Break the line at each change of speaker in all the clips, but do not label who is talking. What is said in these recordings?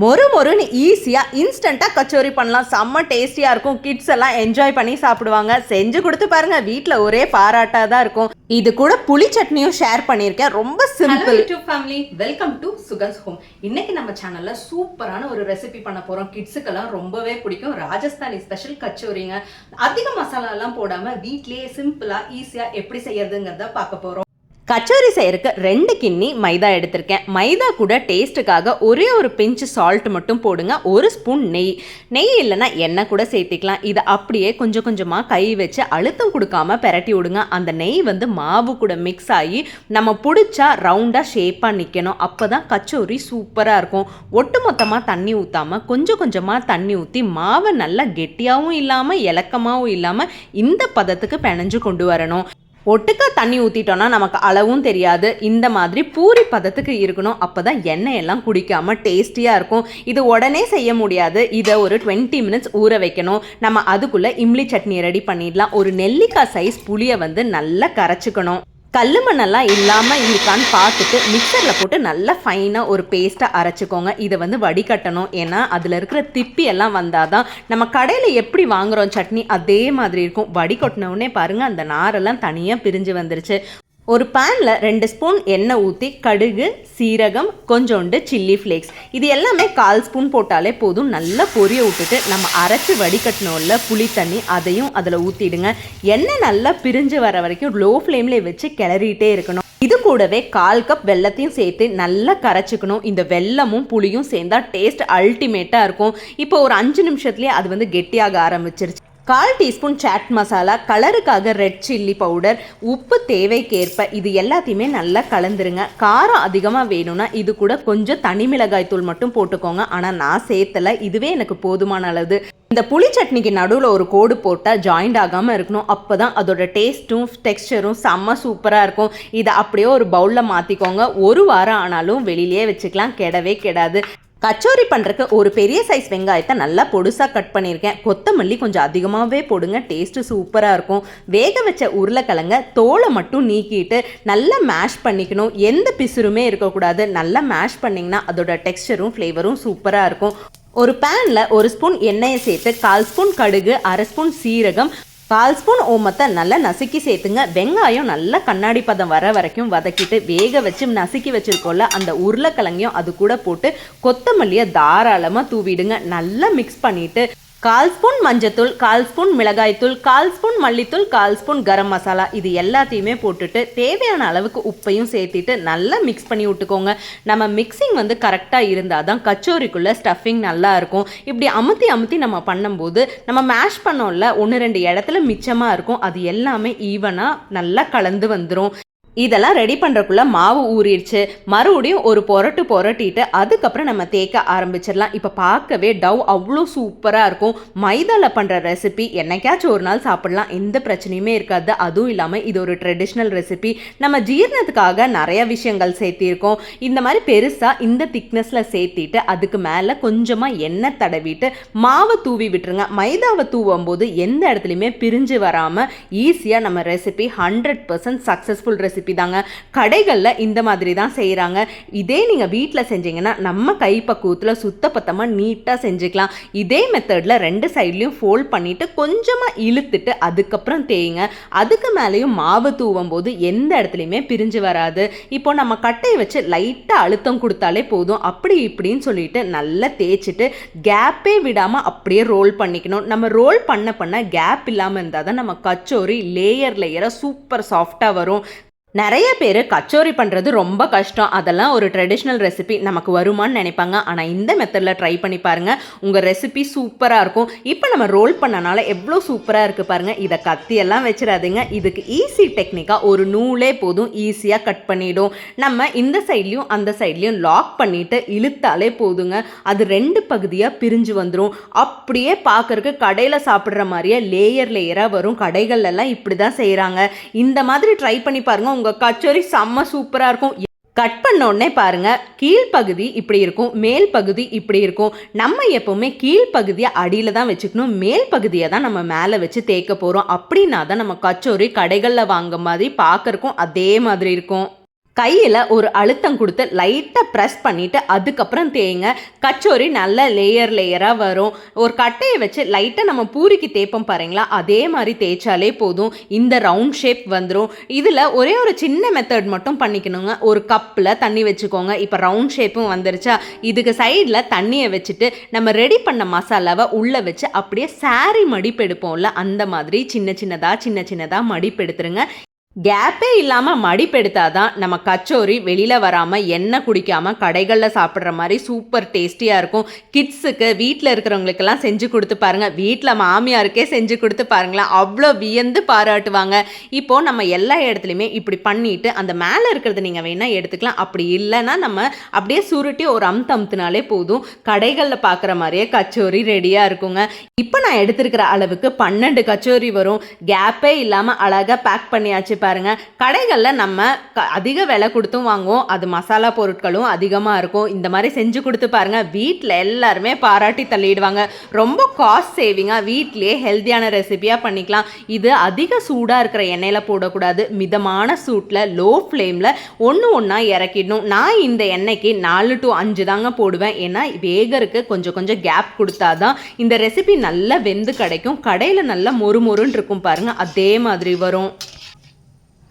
மொறு மொறுன்னு ஈஸியாக இன்ஸ்டண்ட்டாக கச்சோரி பண்ணலாம். செம்ம டேஸ்டியாக இருக்கும். கிட்ஸ் எல்லாம் என்ஜாய் பண்ணி சாப்பிடுவாங்க. செஞ்சு கொடுத்து பாருங்க. வீட்டில் ஒரே பாராட்டாக தான் இருக்கும். இது கூட புளி சட்னியும் ஷேர் பண்ணியிருக்கேன். ரொம்ப simple
YouTube family welcome to Sugans home இன்னைக்கு நம்ம சேனல்ல சூப்பரான ஒரு ரெசிபி பண்ண போறோம். கிட்ஸுக்கெல்லாம் ரொம்பவே பிடிக்கும். ராஜஸ்தானி ஸ்பெஷல் கச்சோரிங்க. அதிக மசாலா எல்லாம் போடாம வீட்லயே சிம்பிளா ஈஸியா எப்படி செய்யறதுங்கிறத பார்க்க போறோம்.
கச்சோரி செய்யறதுக்கு ரெண்டு கிண்ணி மைதா எடுத்திருக்கேன். மைதா கூட டேஸ்ட்டுக்காக ஒரே ஒரு பிஞ்சு சால்ட் மட்டும் போடுங்க. ஒரு ஸ்பூன் நெய். நெய் இல்லைன்னா எண்ணெய் கூட சேர்த்திக்கலாம். இதை அப்படியே கொஞ்சம் கொஞ்சமாக கை வச்சு அழுத்தம் கொடுக்காம பெரட்டி விடுங்க. அந்த நெய் வந்து மாவு கூட மிக்ஸ் ஆகி நம்ம பிடிச்சா ரவுண்டாக ஷேப்பாக நிற்கணும் அப்போ தான் கச்சோரி சூப்பராக இருக்கும். ஒட்டு மொத்தமாக தண்ணி ஊற்றாமல் கொஞ்சம் கொஞ்சமாக தண்ணி ஊற்றி மாவை நல்லா கெட்டியாகவும் இல்லாமல் இலக்கமாகவும் இல்லாமல் இந்த பதத்துக்கு பிணைஞ்சு கொண்டு வரணும். ஒட்டுக்கா தண்ணி ஊற்றிட்டோன்னா நமக்கு அளவும் தெரியாது. இந்த மாதிரி பூரி பதத்துக்கு இருக்கணும். அப்போ தான் எண்ணெய் எல்லாம் குடிக்காமல் டேஸ்டியாக இருக்கும். இது உடனே செய்ய முடியாது. இதை ஒரு டுவெண்ட்டி மினிட்ஸ் ஊற வைக்கணும். நம்ம அதுக்குள்ளே இம்லி சட்னி ரெடி பண்ணிடலாம். ஒரு நெல்லிக்காய் சைஸ் புளியை வந்து நல்லா கரைச்சிக்கணும். கல் மண்ணெல்லாம் இல்லாமல் இருக்கான்னு பார்த்துட்டு மிக்சரில் போட்டு நல்லா ஃபைனாக ஒரு பேஸ்ட்டாக அரைச்சிக்கோங்க. இதை வந்து வடிகட்டணும். ஏன்னா அதில் இருக்கிற திப்பி எல்லாம் வந்தால் தான் நம்ம கடையில் எப்படி வாங்குறோம் சட்னி அதே மாதிரி இருக்கும். வடிகட்டினவுடனே பாருங்கள் அந்த நாரெல்லாம் தனியாக பிரிஞ்சு வந்துருச்சு. ஒரு பேனில் ரெண்டு ஸ்பூன் எண்ணெய் ஊற்றி கடுகு சீரகம் கொஞ்சோண்டு சில்லி ஃப்ளேக்ஸ் இது எல்லாமே கால் ஸ்பூன் போட்டாலே போதும். நல்லா பொரிய விட்டுட்டு நம்ம அரைச்சி வடிகட்டணும்ல புளி தண்ணி அதையும் அதில் ஊற்றிடுங்க எண்ணெய் நல்லா பிரிஞ்சு வர வரைக்கும் லோ ஃப்ளேம்லேயே வச்சு கிளறிட்டே இருக்கணும். இது கூடவே கால் கப் வெள்ளத்தையும் சேர்த்து நல்லா கரைச்சிக்கணும். இந்த வெல்லமும் புளியும் சேர்ந்தா டேஸ்ட் அல்டிமேட்டாக இருக்கும். இப்போ ஒரு அஞ்சு நிமிஷத்துலேயே அது வந்து கெட்டியாக ஆரம்பிச்சிருச்சு. கால் டீஸ்பூன் சாட் மசாலா கலருக்காக ரெட் சில்லி பவுடர் உப்பு தேவைக்கேற்ப இது எல்லாத்தையுமே நல்லா கலந்துருங்க. காரம் அதிகமாக வேணும்னா இது கூட கொஞ்சம் தனி மிளகாய் தூள் மட்டும் போட்டுக்கோங்க. ஆனால் நான் சேர்த்தல. இதுவே எனக்கு போதுமான அளவு. இந்த புளி சட்னிக்கு நடுவில் ஒரு கோடு போட்டால் ஜாயிண்ட் ஆகாமல் இருக்கணும். அப்போ தான் அதோட டேஸ்ட்டும் டெக்ஸ்டரும் செம்ம சூப்பராக இருக்கும். இதை அப்படியே ஒரு பவுலில் மாற்றிக்கோங்க ஒரு வாரம் ஆனாலும் வெளியிலேயே வச்சுக்கலாம். கெடவே கெடாது. கச்சோரி பண்ணுறக்கு ஒரு பெரிய சைஸ் வெங்காயத்தை நல்லா பொடுசாக கட் பண்ணியிருக்கேன். கொத்தமல்லி கொஞ்சம் அதிகமாகவே போடுங்க. டேஸ்ட்டு சூப்பராக இருக்கும். வேக வச்ச உருளைக்கிழங்க தோலை மட்டும் நீக்கிட்டு நல்லா மேஷ் பண்ணிக்கணும். எந்த பிசுருமே இருக்கக்கூடாது. நல்லா மேஷ் பண்ணிங்கன்னா அதோட டெக்ஸ்டரும் ஃப்ளேவரும் சூப்பராக இருக்கும். ஒரு பேனில் ஒரு ஸ்பூன் எண்ணெயை சேர்த்து கால் ஸ்பூன் கடுகு அரை ஸ்பூன் சீரகம் கால் ஸ்பூன் ஓமத்தை நல்லா நசுக்கி சேர்த்துங்க. வெங்காயம் நல்லா கண்ணாடி பதம் வர வரைக்கும் வதக்கிட்டு வேக வச்சு நசுக்கி வச்சிருக்கோம்ல அந்த உருளைக்கிழங்கையும் அது கூட போட்டு கொத்தமல்லியை தாராளமாக தூவிடுங்க. நல்லா மிக்ஸ் பண்ணிட்டு கால் ஸ்பூன் மஞ்சத்தூள் கால் ஸ்பூன் மிளகாய்த்தூள் கால் ஸ்பூன் மல்லித்தூள் கால் ஸ்பூன் கரம் மசாலா. இது எல்லாத்தையுமே போட்டுட்டு தேவையான அளவுக்கு உப்பையும் சேர்த்திட்டு நல்லா மிக்ஸ் பண்ணி விட்டுக்கோங்க. நம்ம மிக்சிங் வந்து கரெக்டாக இருந்தால் தான் கச்சோரிக்குள்ளே ஸ்டஃபிங் நல்லா இருக்கும். இப்படி அமுத்தி அமுத்தி நம்ம பண்ணும்போது நம்ம மேஷ் பண்ணோம்ல ஒன்று ரெண்டு இடத்துல மிச்சமாக இருக்கும். அது எல்லாமே ஈவனாக நல்லா கலந்து வந்துடும் இதெல்லாம் ரெடி பண்ணுறக்குள்ள மாவு ஊறிடுச்சு. மறுபடியும் ஒரு புரட்டு புரட்டிட்டு அதுக்கப்புறம் நம்ம தேய்க்க ஆரம்பிச்சிடலாம். இப்போ பார்க்கவே டவ் அவ்வளோ சூப்பராக இருக்கும். மைதாவில் பண்ணுற ரெசிபி என்னைக்காச்சும் ஒரு நாள் சாப்பிடலாம். எந்த பிரச்சனையுமே இருக்காது. அதுவும் இல்லாமல் இது ஒரு ட்ரெடிஷ்னல் ரெசிபி நம்ம ஜீரணத்துக்காக நிறைய விஷயங்கள் சேர்த்திருக்கோம். இந்த மாதிரி பெருசாக இந்த திக்னஸில் சேர்த்திட்டு அதுக்கு மேலே கொஞ்சமாக எண்ணெய் தடவிட்டு மாவை தூவி விட்டுருங்க. மைதாவை தூவும் போது எந்த இடத்துலையுமே பிரிஞ்சு வராமல் ஈஸியாக நம்ம recipe hundred percent successful recipe தாங்க கடைகளில் இந்த மாதிரி தான் செய்கிறாங்க இதே நீங்கள் வீட்டில் செஞ்சீங்கன்னா நம்ம கைப்பக்குவத்தில் சுத்தப்பத்தமாக நீட்டாக செஞ்சுக்கலாம். இதே மெத்தடில் ரெண்டு சைட்லேயும் ஃபோல்ட் பண்ணிவிட்டு கொஞ்சமாக இழுத்துட்டு அதுக்கப்புறம் தேயுங்க. அதுக்கு மேலேயும் மாவு தூவும் போது எந்த இடத்துலையுமே பிரிஞ்சு வராது. இப்போ நம்ம கட்டையை வச்சு லைட்டாக அழுத்தம் கொடுத்தாலே போதும். அப்படி இப்படின்னு சொல்லிட்டு நல்லா தேய்ச்சிட்டு கேப்பே விடாமல் அப்படியே ரோல் பண்ணிக்கணும். நம்ம ரோல் பண்ண பண்ண கேப் இல்லாமல் இருந்தால் தான் நம்ம கச்சோரி லேயர் லேயராக சூப்பர் சாஃப்டாக வரும். நிறைய பேர் கச்சோரி பண்ணுறது ரொம்ப கஷ்டம். அதெல்லாம் ஒரு ட்ரெடிஷ்னல் ரெசிபி நமக்கு வருமான்னு நினைப்பாங்க. ஆனால் இந்த மெத்தடில் ட்ரை பண்ணி பாருங்கள் உங்கள் ரெசிபி சூப்பராக இருக்கும். இப்போ நம்ம ரோல் பண்ணனால எவ்வளோ சூப்பராக இருக்குது பாருங்கள் இதை கத்தியெல்லாம் வச்சிடாதீங்க. இதுக்கு ஈஸி டெக்னிக்காக ஒரு நூலே போதும். ஈஸியாக கட் பண்ணிடும். நம்ம இந்த சைட்லேயும் அந்த சைட்லேயும் லாக் பண்ணிவிட்டு இழுத்தாலே போதுங்க. அது ரெண்டு பகுதியாக பிரிஞ்சு வந்துடும் அப்படியே பார்க்குறக்கு கடையில் சாப்பிட்ற மாதிரியே லேயர் லேயராக வரும். கடைகள்லாம் இப்படி தான் செய்கிறாங்க இந்த மாதிரி ட்ரை பண்ணி பாருங்கள் உங்கள் கச்சோரி செம்ம சூப்பராக இருக்கும். கட் பண்ண உடனே பாருங்க கீழ்ப்பகுதி இப்படி இருக்கும் மேல் பகுதி இப்படி இருக்கும். நம்ம எப்போவுமே கீழ்ப்பகுதியை அடியில் தான் வச்சுக்கணும் மேல் பகுதியை தான் நம்ம மேலே வச்சு தேய்க்க போகிறோம் அப்படின்னா தான் நம்ம கச்சோரி கடைகளில் வாங்க மாதிரி பார்க்கறக்கும் அதே மாதிரி இருக்கும். கையில் ஒரு அழுத்தம் கொடுத்து லைட்டாக ப்ரெஸ் பண்ணிவிட்டு அதுக்கப்புறம் தேய்ங்க. கச்சோரி நல்ல லேயர் லேயராக வரும். ஒரு கட்டையை வச்சு லைட்டாக நம்ம பூரிக்கு தேய்ப்போம் பாருங்களா? அதே மாதிரி தேய்ச்சாலே போதும். இந்த ரவுண்ட் ஷேப் வந்துடும் இதில் ஒரே ஒரு சின்ன மெத்தட் மட்டும் பண்ணிக்கணுங்க. ஒரு கப்பில் தண்ணி வச்சுக்கோங்க. இப்போ ரவுண்ட் ஷேப்பும் வந்துருச்சா? இதுக்கு சைடில் தண்ணியை வச்சுட்டு நம்ம ரெடி பண்ண மசாலாவை உள்ளே வச்சு அப்படியே சாரி மடிப்பு எடுப்போம்ல? அந்த மாதிரி சின்ன சின்னதாக சின்ன சின்னதாக மடிப்பு எடுத்துருங்க. கேப்பே இல்லாமல் மடிப்பெடுத்தாதான் நம்ம கச்சோரி வெளியில் வராமல் எண்ணெய் குடிக்காமல் கடைகளில் சாப்பிட்ற மாதிரி சூப்பர் டேஸ்டியாக இருக்கும். கிட்ஸுக்கு வீட்டில் இருக்கிறவங்களுக்கெல்லாம் செஞ்சு கொடுத்து பாருங்கள் வீட்டில் மாமியாருக்கே செஞ்சு கொடுத்து பாருங்களேன். அவ்வளோ வியந்து பாராட்டுவாங்க. இப்போது நம்ம எல்லா இடத்துலையுமே இப்படி பண்ணிட்டு அந்த மேலே இருக்கிறது நீங்கள் வேணால் எடுத்துக்கலாம். அப்படி இல்லைன்னா நம்ம அப்படியே சுருட்டி ஒரு அமுத்து அமுத்துனாலே போதும். கடைகளில் பார்க்குற மாதிரியே கச்சோரி ரெடியாக இருக்குங்க. இப்போ நான் எடுத்திருக்கிற அளவுக்கு பன்னெண்டு கச்சோரி வரும். கேப்பே இல்லாமல் அழகாக பேக் பண்ணியாச்சு. பாருங்க. கடைகளில் நம்ம க அதிக விலை கொடுத்தும் வாங்குவோம். அது மசாலா பொருட்களும் அதிகமாக இருக்கும். இந்த மாதிரி செஞ்சு கொடுத்து பாருங்க. வீட்டில் எல்லாருமே பாராட்டி தள்ளிடுவாங்க. ரொம்ப காஸ்ட் சேவிங்காக வீட்லேயே ஹெல்த்தியான ரெசிபியாக பண்ணிக்கலாம். இது அதிக சூடாக இருக்கிற எண்ணெயில் போடக்கூடாது. மிதமான சூட்டில் லோ ஃப்ளேமில் ஒன்று ஒன்றா இறக்கிடணும். நான் இந்த எண்ணெய்க்கு நாலு டு அஞ்சு தாங்க போடுவேன். ஏன்னா வேகருக்கு கொஞ்சம் கொஞ்சம் கேப் கொடுத்தா தான் இந்த ரெசிபி நல்லா வெந்து கிடைக்கும். கடையில் நல்லா மொறு மொறுன்னு இருக்கும் பாருங்கள் அதே மாதிரி வரும்.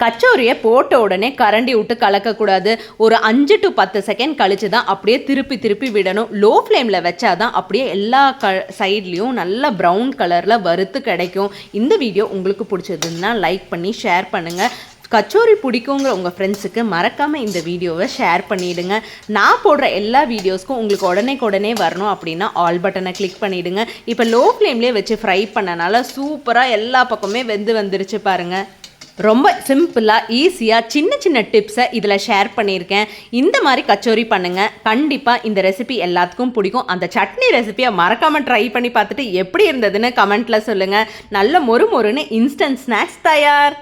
கச்சோரியை போட்ட உடனே கரண்டி விட்டு கலக்கக்கூடாது ஒரு அஞ்சு டு பத்து செகண்ட் கழிச்சு தான் அப்படியே திருப்பி திருப்பி விடணும். லோ ஃப்ளேமில் வச்சா தான் அப்படியே எல்லா க சைட்லேயும் நல்லா ப்ரௌன் கலரில் வறுத்து கிடைக்கும். இந்த வீடியோ உங்களுக்கு பிடிச்சதுன்னா லைக் பண்ணி ஷேர் பண்ணுங்கள் கச்சோரி பிடிக்குங்கிற உங்கள் ஃப்ரெண்ட்ஸுக்கு மறக்காமல் இந்த வீடியோவை ஷேர் பண்ணிவிடுங்க நான் போடுற எல்லா வீடியோஸ்க்கும் உங்களுக்கு உடனே உடனே வரணும் அப்படின்னா ஆல் பட்டனை கிளிக் பண்ணிவிடுங்க இப்போ லோ ஃப்ளேம்லேயே வச்சு ஃப்ரை பண்ணனால சூப்பராக எல்லா பக்கமே வெந்து வந்துருச்சு பாருங்கள் ரொம்ப சிம்பிளாக ஈஸியாக சின்ன சின்ன டிப்ஸை இதில் ஷேர் பண்ணியிருக்கேன். இந்த மாதிரி கச்சோரி பண்ணுங்கள் கண்டிப்பாக இந்த ரெசிபி எல்லாத்துக்கும் பிடிக்கும். அந்த சட்னி ரெசிபியை மறக்காமல் ட்ரை பண்ணி பார்த்துட்டு எப்படி இருந்ததுன்னு கமெண்ட்டில் சொல்லுங்கள் நல்ல மொறு மொறுன்னு இன்ஸ்டன்ட் ஸ்நாக்ஸ் தயார்.